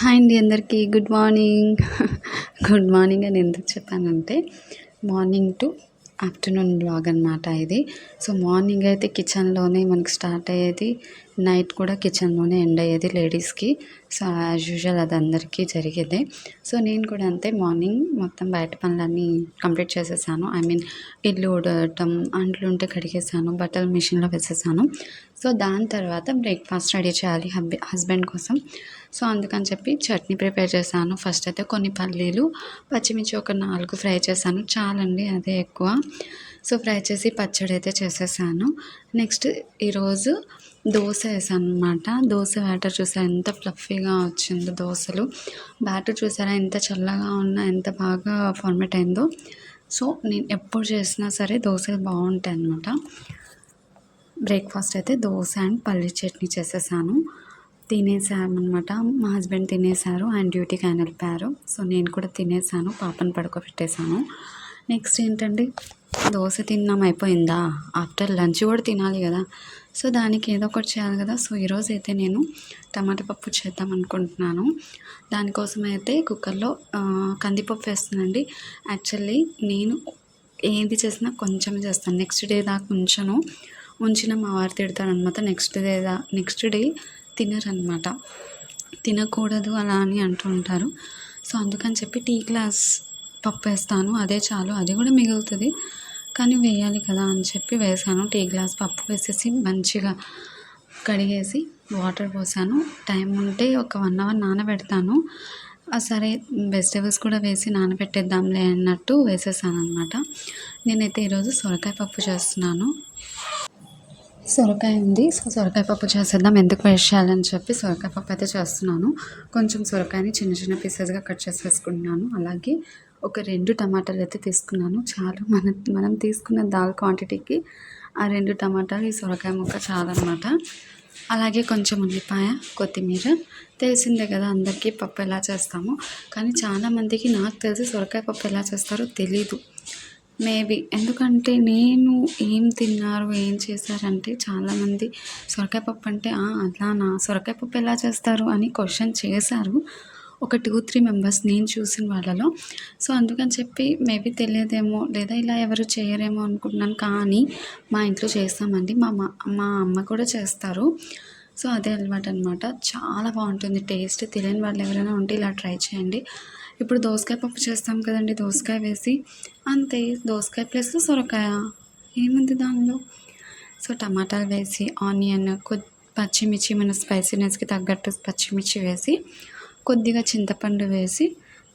Hi అండి అందరికీ. Good morning. Good morning అని ఎందుకు చెప్పానంటే మార్నింగ్ టు ఆఫ్టర్నూన్ బ్లాగ్ అనమాట ఇది. సో మార్నింగ్ అయితే కిచెన్లోనే మనకి స్టార్ట్ అయ్యేది నైట్ కూడా కిచెన్లోనే ఎండ్ అయ్యేది లేడీస్కి. సో యాజ్ యూజువల్ అది అందరికీ జరిగేదే. సో నేను కూడా అంతే మార్నింగ్ మొత్తం బయట పనులన్నీ కంప్లీట్ చేసేసాను. ఐ మీన్ ఇల్లు ఊడటం అంట్లు ఉంటే కడిగేసాను బట్టలు మిషన్లో వేసేసాను. సో దాని తర్వాత బ్రేక్ఫాస్ట్ రెడీ చేయాలి హబ్బి హస్బెండ్ కోసం. సో అందుకని చెప్పి చట్నీ ప్రిపేర్ చేశాను. ఫస్ట్ అయితే కొన్ని పల్లీలు పచ్చిమిర్చి ఒక నాలుగు ఫ్రై చేశాను. చాలండి అదే ఎక్కువ. సో ఫ్రై చేసి పచ్చడి అయితే చేసేసాను. నెక్స్ట్ ఈరోజు దోశ వేసాను అనమాట దోశ బ్యాటర్ చూసారా? ఎంత ఫ్లఫీగా వచ్చిందో దోశలు. బ్యాటర్ చూసారా? ఎంత చల్లగా ఉన్నా ఎంత బాగా ఫార్మేట్ అయిందో. సో నేను ఎప్పుడు చేసినా సరే దోశలు బాగుంటాయి అనమాట బ్రేక్ఫాస్ట్ అయితే దోశ అండ్ పల్లీ చట్నీ చేసేసాను. తినేసామన్నమాట మా హస్బెండ్ తినేసారు ఆయన డ్యూటీకి ఆయన వెళ్ళిపోయారు. సో నేను కూడా తినేసాను పాపను పడుకోబెట్టేశాను నెక్స్ట్ ఏంటండి? దోశ తిన్నాం అయిపోయిందా? ఆఫ్టర్ లంచ్ కూడా తినాలి కదా. సో దానికి ఏదో ఒకటి చేయాలి కదా. సో ఈరోజు అయితే నేను టమాటా పప్పు చేద్దాం అనుకుంటున్నాను. దానికోసం అయితే కుక్కర్లో కందిపప్పు వేస్తానండి యాక్చువల్లీ నేను ఏది చేసినా కొంచెం చేస్తాను. నెక్స్ట్ డే దాకా ఉంచను. ఉంచిన మా వారు తిడతారు అనమాట నెక్స్ట్ డే దా నెక్స్ట్ డే తినరనమాట. తినకూడదు అలా అని అంటూ ఉంటారు. సో అందుకని చెప్పి టీ గ్లాస్ పప్పు వేస్తాను అదే చాలు. అది కూడా మిగులుతుంది. కానీ వేయాలి కదా అని చెప్పి వేసాను. టీ గ్లాస్ పప్పు వేసేసి మంచిగా కడిగేసి వాటర్ పోసాను. టైం ఉంటే ఒక వన్ అవర్ నానబెడతాను. సరే వెజిటేబుల్స్ కూడా వేసి నానబెట్టేద్దాంలే అన్నట్టు వేసేసాను అనమాట నేనైతే ఈరోజు సొరకాయ పప్పు చేస్తున్నాను. సొరకాయ ఉంది. సో సొరకాయ పప్పు చేసేద్దాం. ఎందుకు వేస్ట్ చేయాలని చెప్పి సొరకాయ పప్పు అయితే చేస్తున్నాను. కొంచెం సొరకాయని చిన్న చిన్న పీసెస్గా కట్ చేసి వేసుకుంటున్నాను అలాగే ఒక రెండు టమాటాలు అయితే తీసుకున్నాను. చాలు మనం మనం తీసుకున్న దాల్ క్వాంటిటీకి ఆ రెండు టమాటాలు ఈ సొరకాయ ముక్క చాలన్నమాట. అలాగే కొంచెం ఉల్లిపాయ కొత్తిమీర. తెలిసిందే కదా అందరికీ పప్పు ఎలా చేస్తామో. కానీ చాలామందికి నాకు తెలిసి సొరకాయ పప్పు ఎలా చేస్తారో తెలీదు. మేబీ ఎందుకంటే నేను ఏం తిన్నారు ఏం చేశారంటే చాలామంది సొరకాయ పప్పు అంటే అలానా సొరకాయ పప్పు ఎలా చేస్తారు? అని క్వశ్చన్ చేశారు. ఒక టూ త్రీ మెంబర్స్ నేను చూసిన వాళ్ళలో. సో అందుకని చెప్పి మేబీ తెలియదేమో లేదా ఇలా ఎవరు చేయరేమో అనుకుంటున్నాను. కానీ మా ఇంట్లో చేస్తామండి. మా మా అమ్మ కూడా చేస్తారు. సో అదే అలవాటు అనమాట చాలా బాగుంటుంది. టేస్ట్ తెలియని వాళ్ళు ఎవరైనా ఉంటే ఇలా ట్రై చేయండి. ఇప్పుడు దోసకాయ పప్పు చేస్తాం కదండి. దోసకాయ వేసి అంతే. దోసకాయ ప్లస్ సొరకాయ. ఏముంది దానిలో? సో టమాటాలు వేసి ఆనియన్ కొద్ది పచ్చిమిర్చి మన స్పైసీనెస్కి తగ్గట్టు పచ్చిమిర్చి వేసి కొద్దిగా చింతపండు వేసి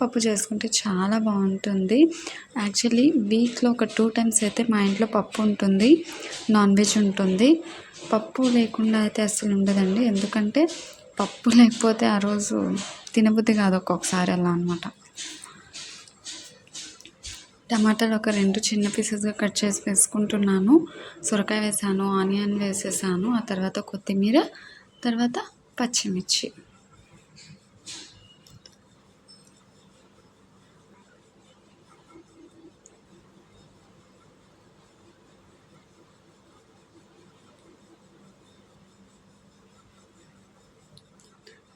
పప్పు చేసుకుంటే చాలా బాగుంటుంది. యాక్చువల్లీ వీక్లో ఒక టూ టైమ్స్ అయితే మా ఇంట్లో పప్పు ఉంటుంది నాన్ వెజ్ ఉంటుంది. పప్పు లేకుండా అయితే అసలు ఉండదండి. ఎందుకంటే పప్పు లేకపోతే ఆ రోజు తినబుద్ధి కాదు ఒక్కొక్కసారి అలా అనమాట టమాటాలు ఒక రెండు చిన్న పీసెస్గా కట్ చేసి వేసుకుంటున్నాను. సొరకాయ వేసాను ఆనియన్ వేసేసాను ఆ తర్వాత కొత్తిమీర తర్వాత పచ్చిమిర్చి.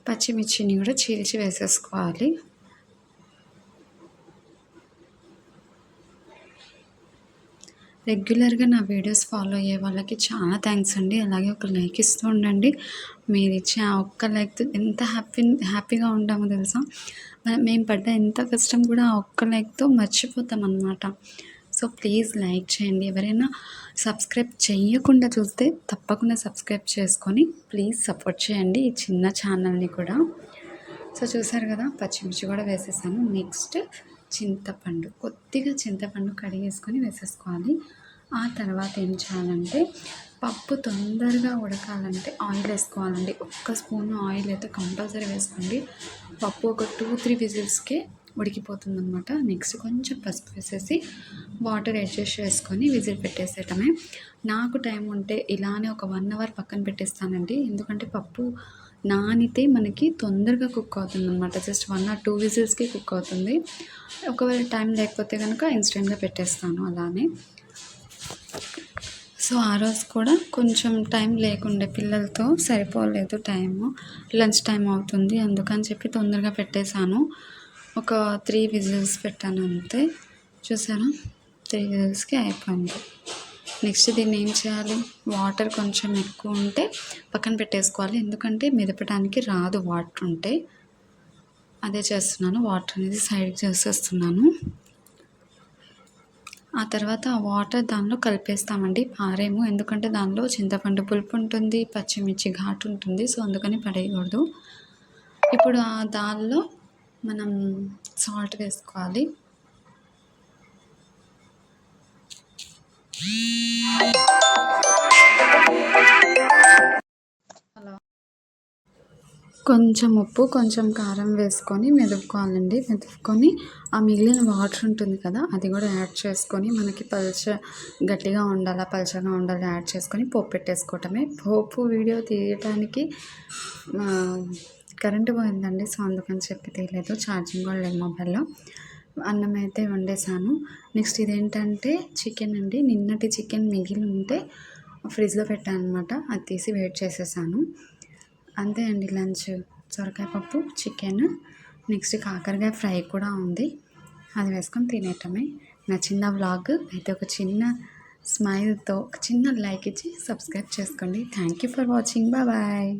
పచ్చిమిర్చిని కూడా చీల్చి వేసేసుకోవాలి. రెగ్యులర్గా నా వీడియోస్ ఫాలో అయ్యే వాళ్ళకి చాలా థ్యాంక్స్ అండి. అలాగే ఒక లైక్ ఇస్తూ ఉండండి. మీరు ఇచ్చే ఆ ఒక్క లైక్తో ఎంత హ్యాపీ హ్యాపీగా ఉంటామో తెలుసా? మేము పడ్డ ఎంత కష్టం కూడా ఆ ఒక్క లైక్తో మర్చిపోతాం అన్నమాట సో ప్లీజ్ లైక్ చేయండి. ఎవరైనా సబ్స్క్రైబ్ చేయకుండా చూస్తే తప్పకుండా సబ్స్క్రైబ్ చేసుకొని ప్లీజ్ సపోర్ట్ చేయండి ఈ చిన్న ఛానల్ని కూడా. సో చూసారు కదా పచ్చిమిర్చి కూడా వేసేసాను. నెక్స్ట్ చింతపండు. కొద్దిగా చింతపండు కడిగేసుకొని వేసేసుకోవాలి. ఆ తర్వాత ఏం చేయాలంటే పప్పు తొందరగా ఉడకాలంటే ఆయిల్ వేసుకోవాలండి. ఒక్క స్పూన్ ఆయిల్ అయితే కంపల్సరీ వేసుకోండి. పప్పు ఒక టూ త్రీ విజిల్స్కే ఉడికిపోతుంది అనమాట నెక్స్ట్ కొంచెం పసుపు వేసేసి వాటర్ అడ్జస్ట్ చేసుకొని విజిల్ పెట్టేసేయటమే. నాకు టైం ఉంటే ఇలానే ఒక వన్ అవర్ పక్కన పెట్టేస్తానండి. ఎందుకంటే పప్పు నానితే మనకి తొందరగా కుక్ అవుతుంది అనమాట జస్ట్ వన్ ఆర్ టూ విజిల్స్కి కుక్ అవుతుంది. ఒకవేళ టైం లేకపోతే కనుక ఇన్స్టెంట్గా పెట్టేస్తాను అలానే. సో ఆ రోజు కూడా కొంచెం టైం లేకుండే పిల్లలతో సరిపోలేదు టైము. లంచ్ టైం అవుతుంది. అందుకని చెప్పి తొందరగా పెట్టేశాను. ఒక త్రీ విజిల్స్ పెట్టాను అంతే. చూసారా? త్రీ విజిల్స్కి అయిపోయింది. నెక్స్ట్ దీన్ని ఏం చేయాలి? వాటర్ కొంచెం ఎక్కువ ఉంటే పక్కన పెట్టేసుకోవాలి. ఎందుకంటే మెదపడానికి రాదు వాటర్ ఉంటే. అదే చేస్తున్నాను. వాటర్ అనేది సైడ్కి చేసేస్తున్నాను. ఆ తర్వాత ఆ వాటర్ దానిలో కలిపేస్తామండి. పారేము. ఎందుకంటే దానిలో చింతపండు పులుపు ఉంటుంది పచ్చిమిర్చి ఘాటు ఉంటుంది. సో అందుకని పడేయకూడదు. ఇప్పుడు ఆ దానిలో మనం సాల్ట్ వేసుకోవాలి. కొంచెం ఉప్పు కొంచెం కారం వేసుకొని మెదుపుకోవాలండి. మెదుపుకొని ఆ మిగిలిన వాటర్ ఉంటుంది కదా అది కూడా యాడ్ చేసుకొని మనకి పల్చ గట్టిగా ఉండాలా పల్చగా ఉండాలి యాడ్ చేసుకొని పోపు పెట్టేసుకోవటమే. పోపు వీడియో తీయటానికి కరెంటు పోయిందండి సో అందుకని చెప్పి తీయలేదు. ఛార్జింగ్ కూడా లేదు మొబైల్లో. అన్నం అయితే వండేసాను నెక్స్ట్ ఇదేంటంటే చికెన్ అండి. నిన్నటి చికెన్ మిగిలి ఉంటే ఫ్రిడ్జ్లో పెట్టాను అనమాట అది తీసి వెయిట్ చేసేసాను. అంతే అండి లంచ్. సొరకాయ పప్పు చికెన్. నెక్స్ట్ కాకరకాయ ఫ్రై కూడా ఉంది. అది వేసుకొని తినేయటమే. నా చిన్న వ్లాగ్. అయితే ఒక చిన్న స్మైల్తో ఒక చిన్న లైక్ ఇచ్చి సబ్స్క్రైబ్ చేసుకోండి. Thank you for watching. Bye.